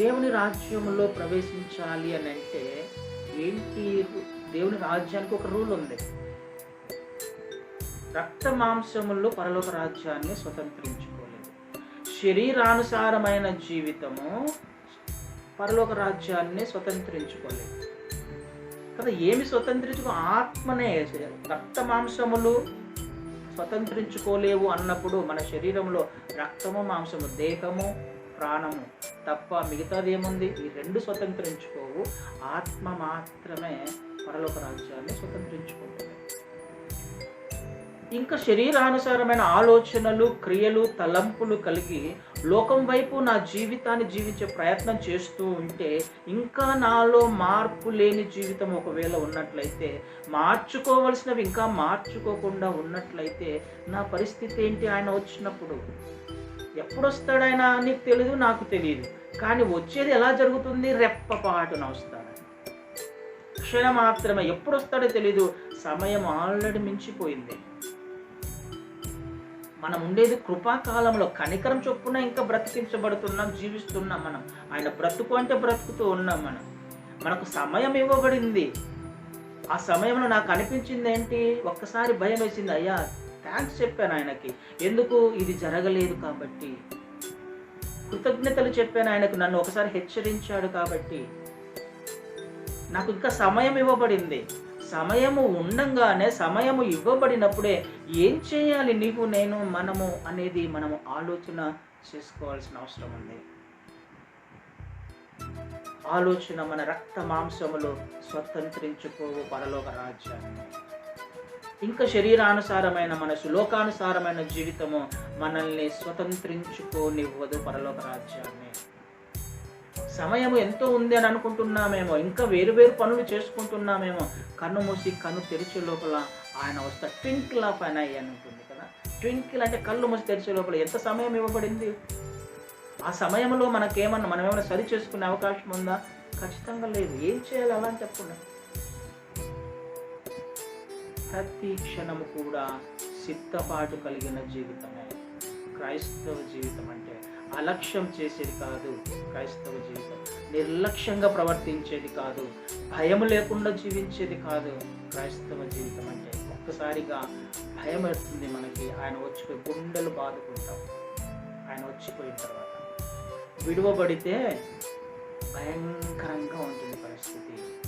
దేవుని రాజ్యంలో ప్రవేశించాలి అని అంటే ఏంటి? దేవుని రాజ్యానికి ఒక రూల్ ఉంది. రక్త మాంసముల్లో పరలోక రాజ్యాన్ని స్వతంత్రించుకోలేదు. శరీరానుసారమైన జీవితము పరలోక రాజ్యాన్ని స్వతంత్రించుకోలేదు. కదా ఏమి స్వతంత్రించుకో? ఆత్మనే రక్త మాంసములు స్వతంత్రించుకోలేవు అన్నప్పుడు మన శరీరంలో రక్తము మాంసము దేహము ప్రాణము. తప్ప మిగతాది ఏముంది ఈ రెండు స్వతంత్రించుకోవు. ఆత్మ మాత్రమే పరలోక రాజ్యాన్ని స్వతంత్రించుకుంటుంది. ఇంకా శరీరానుసారమైన ఆలోచనలు క్రియలు తలంపులు కలిగి లోకం వైపు నా జీవితాన్ని జీవించే ప్రయత్నం చేస్తూ ఉంటే ఇంకా నాలో మార్పు లేని జీవితం ఒకవేళ ఉన్నట్లయితే మార్చుకోవలసినవి ఇంకా మార్చుకోకుండా ఉన్నట్లయితే నా పరిస్థితి ఏంటి ఆయన వచ్చినప్పుడు? ఎప్పుడు వస్తాడైనా నీకు తెలియదు నాకు తెలియదు కానీ వచ్చేది ఎలా జరుగుతుంది? రెప్పపాటున వస్తాడు. క్షణం మాత్రమే ఎప్పుడు వస్తాడో తెలీదు. సమయం ఆల్రెడీ మించిపోయింది. మనం ఉండేది కృపాకాలంలో కనికరం చొప్పున ఇంకా బ్రతికించబడుతున్నాం జీవిస్తున్నాం మనం. ఆయన బ్రతుకు అంటే బ్రతుకుతూ ఉన్నాం మనం. మనకు సమయం ఇవ్వబడింది. ఆ సమయంలో నాకు అనిపించింది ఏంటి ఒక్కసారి భయం వేసింది అయ్యా థ్యాంక్స్ చెప్పాను ఆయనకి. ఎందుకు? ఇది జరగలేదు కాబట్టి. కృతజ్ఞతలు చెప్పాను ఆయనకు. నన్ను ఒకసారి హెచ్చరించాడు కాబట్టి. నాకు ఇంకా సమయం ఇవ్వబడింది. సమయము ఉండంగానే సమయము ఇవ్వబడినప్పుడే ఏం చేయాలి నీవు నేను మనము అనేది మనము ఆలోచన చేసుకోవాల్సిన అవసరం ఉంది. ఆలోచన మన రక్త మాంసములు స్వతంత్రించుకోవు పరలోక రాజ్యాన్ని. ఇంకా శరీరానుసారమైన మనసు లోకానుసారమైన జీవితము మనల్ని స్వతంత్రించుకోనివ్వదు పరలోక రాజ్యాన్ని. సమయం ఎంతో ఉంది అని అనుకుంటున్నామేమో ఇంకా వేరు వేరు పనులు చేసుకుంటున్నామేమో కన్ను మూసి కన్ను తెరిచే లోపల ఆయన వస్తా ట్వింకిల్ ఆఫ్ ఆయన అని ఉంటుంది కదా. ట్వింకిల్ అంటే కళ్ళు మూసి తెరిచే లోపల ఎంత సమయం ఇవ్వబడింది? ఆ సమయంలో మనకేమన్నా మనం ఏమైనా సరి చేసుకునే అవకాశం ఉందా? ఖచ్చితంగా లేదు. ఏం చేయాలి అలా అని చెప్పండి. ప్రతి క్షణము కూడా సిద్ధపాటు కలిగిన జీవితమే. క్రైస్తవ జీవితం అంటే అలక్ష్యం చేసేది కాదు క్రైస్తవ జీవితం. నిర్లక్ష్యంగా ప్రవర్తించేది కాదు భయం లేకుండా జీవించేది కాదు క్రైస్తవ జీవితం అంటే. ఒక్కసారిగా భయం వేస్తుంది మనకి ఆయన వచ్చిపోయి గుండెలు బాదుకుంటాం. ఆయన వచ్చిపోయిన తర్వాత విడువబడితే భయంకరంగా ఉంటుంది పరిస్థితి.